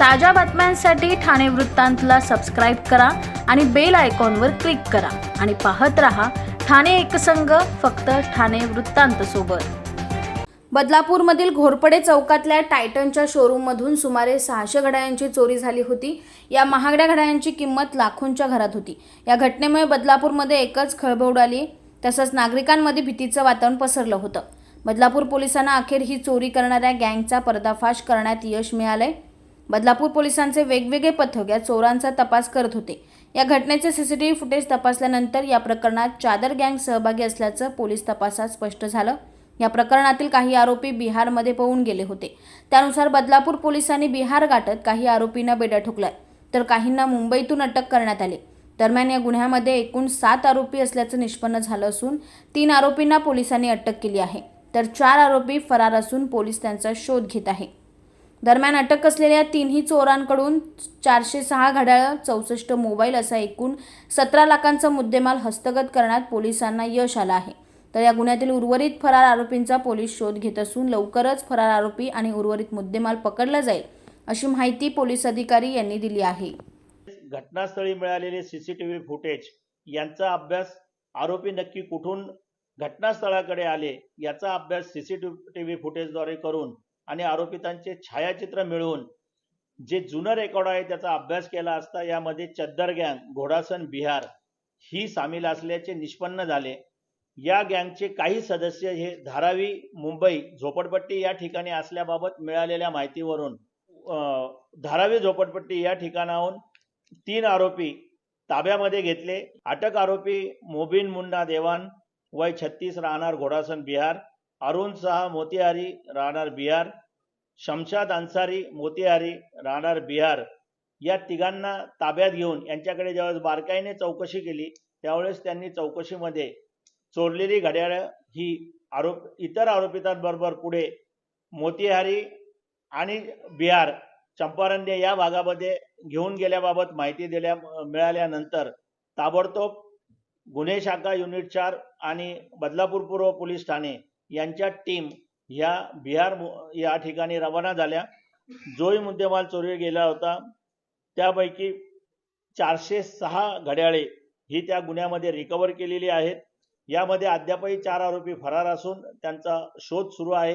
ताज्या बातम्यांसाठी ठाणे वृत्तांतला सबस्क्राईब करा आणि बेल आयकॉनवर क्लिक करा. आणि पाहत रहा ठाणे एकसंघ फक्त ठाणे वृत्तांत सोबत. बदलापूरमधील घोरपडे चौकातल्या टायटनच्या शोरूममधून सुमारे सहाशे घड्याळांची चोरी झाली होती. या महागड्या घड्याळांची किंमत लाखोंच्या घरात होती. या घटनेमुळे बदलापूरमध्ये एकच खळबळ उडाली. तसंच नागरिकांमध्ये भीतीचं वातावरण पसरलं होतं. बदलापूर पोलिसांना अखेर ही चोरी करणाऱ्या गँगचा पर्दाफाश करण्यात यश मिळालंय. बदलापूर पोलिसांचे वेगवेगळे पथक या चोरांचा तपास करत होते. या घटनेचे सीसीटीव्ही फुटेज तपासल्यानंतर या प्रकरणात चादर गँग सहभागी असल्याचं पोलीस तपासात स्पष्ट झालं. या प्रकरणातील काही आरोपी बिहारमध्ये पळून गेले होते. त्यानुसार बदलापूर पोलिसांनी बिहार गाठत काही आरोपींना बेड्या ठोकलाय तर काहींना मुंबईतून अटक करण्यात आली. दरम्यान या गुन्ह्यामध्ये एकूण सात आरोपी असल्याचं निष्पन्न झालं असून तीन आरोपींना पोलिसांनी अटक केली आहे तर चार आरोपी फरार असून पोलीस त्यांचा शोध घेत आहे. दरम्यान अटक असलेल्या तिन्ही चोरांकडून चारशे सहा घड्याळं चौसष्ट मोबाईल असा एकूण सतरा लाखांचा मुद्देमाल हस्तगत करण्यात पोलिसांना यश आलं आहे. तर या गुन्ह्यातील उर्वरित फरार आरोपींचा पोलीस शोध घेत असून लवकरच फरार आरोपी आणि उर्वरित मुद्देमाल पकडला जाईल अशी माहिती पोलीस अधिकारी यांनी दिली आहे. घटनास्थळी मिळालेले सीसीटीव्ही फुटेज यांचा अभ्यास आरोपी नक्की कुठून घटनास्थळाकडे आले याचा अभ्यास सीसीटीव्ही फुटेजद्वारे करून आणि आरोपितांचे छायाचित्र मिळवून जे जुनं रेकॉर्ड आहे त्याचा अभ्यास केला असता यामध्ये चद्दर गँग घोडासन बिहार ही सामील असल्याचे निष्पन्न झाले. या गँगचे काही सदस्य हे धारावी मुंबई झोपडपट्टी या ठिकाणी असल्याबाबत मिळालेल्या माहितीवरून अं, धारावी झोपडपट्टी या ठिकाणाहून तीन आरोपी ताब्यामध्ये घेतले. अटक आरोपी मोबिन मुन्ना देवान वय छत्तीस राहणार घोडासन बिहार. अरुण शाह मोतिहारी राहणार बिहार. शमशाद अन्सारी मोतिहारी राहणार बिहार. या तिघांना ताब्यात घेऊन यांच्याकडे ज्यावेळेस बारकाईने चौकशी केली त्यावेळेस त्यांनी चौकशीमध्ये चोरलेली घड्याळं ही आरोप इतर आरोपितांबरोबर पुढे मोतिहारी आणि बिहार चंपारण्य या भागामध्ये घेऊन गेल्याबाबत माहिती दिल्या मिळाल्यानंतर ताबडतोब गुन्हे शाखा युनिट चार आणि बदलापूर पूर्व पोलीस ठाणे यांच्या टीम ह्या बिहार या ठिकाणी रवाना झाल्या. जोही मुद्देमाल चोरी गेला होता. त्यापैकी चारशे सहा घड्याळे ही त्या गुन्ह्यामध्ये रिकवर केलेली आहेत. यामध्ये अद्यापही चार आरोपी फरार असून त्यांचा शोध सुरू आहे.